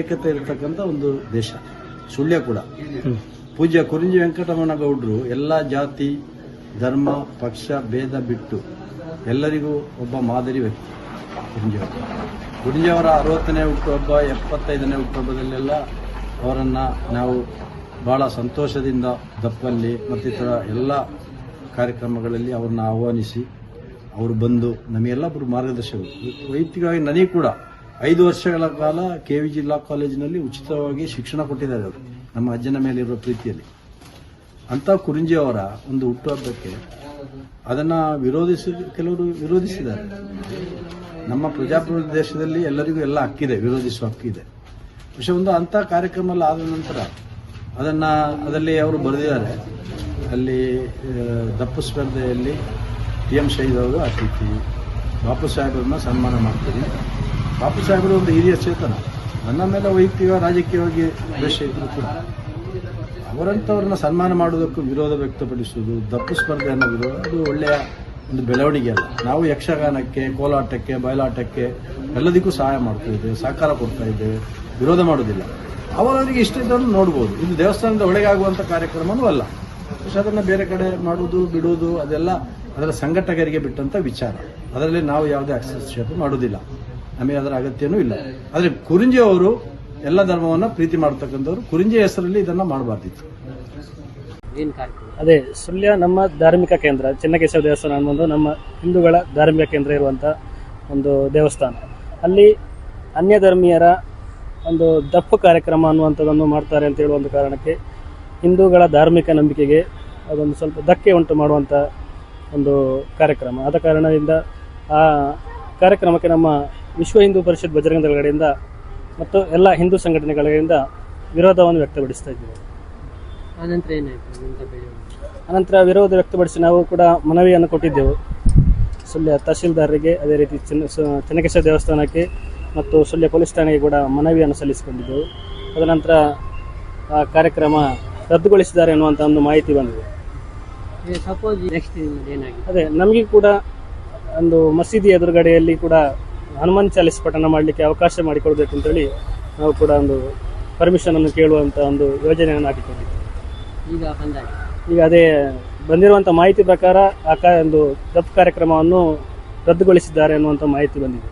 ಏಕತೆ ಇರತಕ್ಕಂಥ ಒಂದು ದೇಶ ಸುಳ್ಯ ಕೂಡ. ಪೂಜ್ಯ ಕುರಿಂಜಿ ವೆಂಕಟರಮಣ ಗೌಡರು ಎಲ್ಲ ಜಾತಿ, ಧರ್ಮ, ಪಕ್ಷ, ಭೇದ ಬಿಟ್ಟು ಎಲ್ಲರಿಗೂ ಒಬ್ಬ ಮಾದರಿ ವ್ಯಕ್ತಿ ಕುರಿಂಜಿಯವರು ಕುರಿಂಜಿಯವರ ಅರವತ್ತನೇ ಹುಟ್ಟುಹಬ್ಬ, ಎಪ್ಪತ್ತೈದನೇ ಹುಟ್ಟುಹಬ್ಬದಲ್ಲೆಲ್ಲ ಅವರನ್ನು ನಾವು ಬಹಳ ಸಂತೋಷದಿಂದ ದಪ್ಪಲ್ಲಿ ಮತ್ತಿತರ ಎಲ್ಲ ಕಾರ್ಯಕ್ರಮಗಳಲ್ಲಿ ಅವ್ರನ್ನ ಆಹ್ವಾನಿಸಿ, ಅವರು ಬಂದು ನಮಗೆಲ್ಲ ಒಬ್ಬರು ಮಾರ್ಗದರ್ಶಕರು. ವೈಯಕ್ತಿಕವಾಗಿ ನನಗೆ ಕೂಡ ಐದು ವರ್ಷಗಳ ಕಾಲ ಕೆ ವಿ ಜಿಲ್ಲಾ ಕಾಲೇಜಿನಲ್ಲಿ ಉಚಿತವಾಗಿ ಶಿಕ್ಷಣ ಕೊಟ್ಟಿದ್ದಾರೆ ಅವರು, ನಮ್ಮ ಅಜ್ಜನ ಮೇಲಿರೋ ಪ್ರೀತಿಯಲ್ಲಿ. ಅಂತ ಕುರಿಂಜಿ ಅವರ ಒಂದು ಹುಟ್ಟುಹಬ್ಬಕ್ಕೆ ಅದನ್ನು ವಿರೋಧಿಸಿ, ಕೆಲವರು ವಿರೋಧಿಸಿದ್ದಾರೆ. ನಮ್ಮ ಪ್ರಜಾಪ್ರಭುತ್ವ ದೇಶದಲ್ಲಿ ಎಲ್ಲರಿಗೂ ಎಲ್ಲ ಹಕ್ಕಿದೆ, ವಿರೋಧಿಸುವ ಹಕ್ಕಿದೆ. ವಿಷಯ ಒಂದು ಅಂಥ ಕಾರ್ಯಕ್ರಮ ಎಲ್ಲ ಆದ ನಂತರ ಅದನ್ನು, ಅದರಲ್ಲಿ ಅವರು ಬರೆದಿದ್ದಾರೆ. ಅಲ್ಲಿ ದಪ್ಪು ಸ್ಪರ್ಧೆಯಲ್ಲಿ ಟಿ ಎಂ ಶಹೀದ್ ಅವರು ಅತಿಥಿ. ಬಾಪು ಸಾಹೇಬರನ್ನ ಸನ್ಮಾನ ಮಾಡ್ತೀವಿ. ಬಾಪು ಸಾಹೇಬರು ಒಂದು ಹಿರಿಯ ಚೇತನ. ನನ್ನ ಮೇಲೆ ವೈಯಕ್ತಿಕ, ರಾಜಕೀಯವಾಗಿ ದ್ವೇಷ ಇದ್ರು ಕೂಡ ಅವರಂಥವ್ರನ್ನ ಸನ್ಮಾನ ಮಾಡೋದಕ್ಕೂ ವಿರೋಧ ವ್ಯಕ್ತಪಡಿಸುವುದು, ದಪ್ಪು ಸ್ಪರ್ಧೆ ಅನ್ನೋದು ಅದು ಒಳ್ಳೆಯ ಒಂದು ಬೆಳವಣಿಗೆ ಅಲ್ಲ. ನಾವು ಯಕ್ಷಗಾನಕ್ಕೆ, ಕೋಲಾಟಕ್ಕೆ, ಬಯಲಾಟಕ್ಕೆ ಎಲ್ಲದಕ್ಕೂ ಸಹಾಯ ಮಾಡ್ತಾ ಇದ್ದೇವೆ ಸಹಕಾರ ಕೊಡ್ತಾ ಇದ್ದೇವೆ ವಿರೋಧ ಮಾಡೋದಿಲ್ಲ ಅವರವರಿಗೆ ಇಷ್ಟ ಇದ್ದನ್ನು ನೋಡ್ಬೋದು. ಇದು ದೇವಸ್ಥಾನದ ಒಳಗೆ ಆಗುವಂಥ ಕಾರ್ಯಕ್ರಮವೂ ಅಲ್ಲ. ಅದನ್ನು ಬೇರೆ ಕಡೆ ಮಾಡುವುದು, ಬಿಡುವುದು ಅದೆಲ್ಲ ಅದರ ಸಂಘಟಕರಿಗೆ ಬಿಟ್ಟಂಥ ವಿಚಾರ. ಅದರಲ್ಲಿ ನಾವು ಯಾವುದೇ ಹಸ್ತಕ್ಷೇಪ ಮಾಡೋದಿಲ್ಲ ನಮಗೆ ಅದರ ಅಗತ್ಯನೂ ಇಲ್ಲ. ಆದರೆ ಕುರಿಂಜಿ ಅವರು ಎಲ್ಲ ಧರ್ಮವನ್ನು ಪ್ರೀತಿ ಮಾಡ್ತಕ್ಕಂಥವ್ರು. ಕುರಿಂಜಿ ಹೆಸರಲ್ಲಿ ಇದನ್ನು ಮಾಡಬಾರ್ದಿತ್ತು. ಅದೇ ಸುಳ್ಯ ನಮ್ಮ ಧಾರ್ಮಿಕ ಕೇಂದ್ರ ಚೆನ್ನಕೇಶವ ದೇವಸ್ಥಾನ ಅನ್ನೋದು ನಮ್ಮ ಹಿಂದೂಗಳ ಧಾರ್ಮಿಕ ಕೇಂದ್ರ ಇರುವಂಥ ಒಂದು ದೇವಸ್ಥಾನ. ಅಲ್ಲಿ ಅನ್ಯ ಧರ್ಮೀಯರ ಒಂದು ದಪ್ಪು ಕಾರ್ಯಕ್ರಮ ಅನ್ನುವಂಥದ್ದನ್ನು ಮಾಡ್ತಾರೆ ಅಂತ ಹೇಳುವ ಒಂದು ಕಾರಣಕ್ಕೆ ಹಿಂದೂಗಳ ಧಾರ್ಮಿಕ ನಂಬಿಕೆಗೆ ಅದೊಂದು ಸ್ವಲ್ಪ ಧಕ್ಕೆ ಉಂಟು ಮಾಡುವಂಥ ಒಂದು ಕಾರ್ಯಕ್ರಮ. ಆದ ಕಾರಣದಿಂದ ಆ ಕಾರ್ಯಕ್ರಮಕ್ಕೆ ನಮ್ಮ ವಿಶ್ವ ಹಿಂದೂ ಪರಿಷತ್ ಬಜರಂಗ ದಳಗಳಿಂದ ಮತ್ತು ಎಲ್ಲ ಹಿಂದೂ ಸಂಘಟನೆಗಳಿಂದ ವಿರೋಧವನ್ನು ವ್ಯಕ್ತಪಡಿಸ್ತಾ ಇದ್ದೀವಿ. ಆನಂತರ ಏನಾಯಿತು? ಅನಂತರ ವಿರೋಧ ವ್ಯಕ್ತಪಡಿಸಿ ನಾವು ಕೂಡ ಮನವಿಯನ್ನು ಕೊಟ್ಟಿದ್ದೆವು. ಸುಳ್ಯ ತಹಶೀಲ್ದಾರರಿಗೆ ಅದೇ ರೀತಿ ಚೆನ್ನ ಚೆನ್ನಕೇಶ್ವರ ದೇವಸ್ಥಾನಕ್ಕೆ ಮತ್ತು ಸುಳ್ಯ ಪೊಲೀಸ್ ಠಾಣೆಗೆ ಕೂಡ ಮನವಿಯನ್ನು ಸಲ್ಲಿಸಿಕೊಂಡಿದ್ದೆವು. ತದನಂತರ ಆ ಕಾರ್ಯಕ್ರಮ ರದ್ದುಗೊಳಿಸಿದ್ದಾರೆ ಅನ್ನುವಂಥ ಒಂದು ಮಾಹಿತಿ ಬಂದಿದೆ. ಸಪೋಸ್ ನೆಕ್ಸ್ಟ್ ಅದೇ ನಮಗೆ ಕೂಡ ಒಂದು ಮಸೀದಿ ಎದುರುಗಡೆಯಲ್ಲಿ ಕೂಡ ಹನುಮಾನ್ ಚಾಲಿಸ್ ಪಠಣ ಮಾಡಲಿಕ್ಕೆ ಅವಕಾಶ ಮಾಡಿಕೊಡ್ಬೇಕು ಅಂತೇಳಿ ನಾವು ಕೂಡ ಒಂದು ಪರ್ಮಿಷನ್ ಅನ್ನು ಕೇಳುವಂಥ ಒಂದು ಯೋಜನೆಯನ್ನು ಹಾಕಿಕೊಂಡಿದ್ದೇವೆ. ಈಗ ಈಗ ಅದೇ ಬಂದಿರುವಂಥ ಮಾಹಿತಿ ಪ್ರಕಾರ ಆ ಒಂದು ದಪ್ ಕಾರ್ಯಕ್ರಮವನ್ನು ರದ್ದುಗೊಳಿಸಿದ್ದಾರೆ ಅನ್ನುವಂಥ ಮಾಹಿತಿ ಬಂದಿದೆ.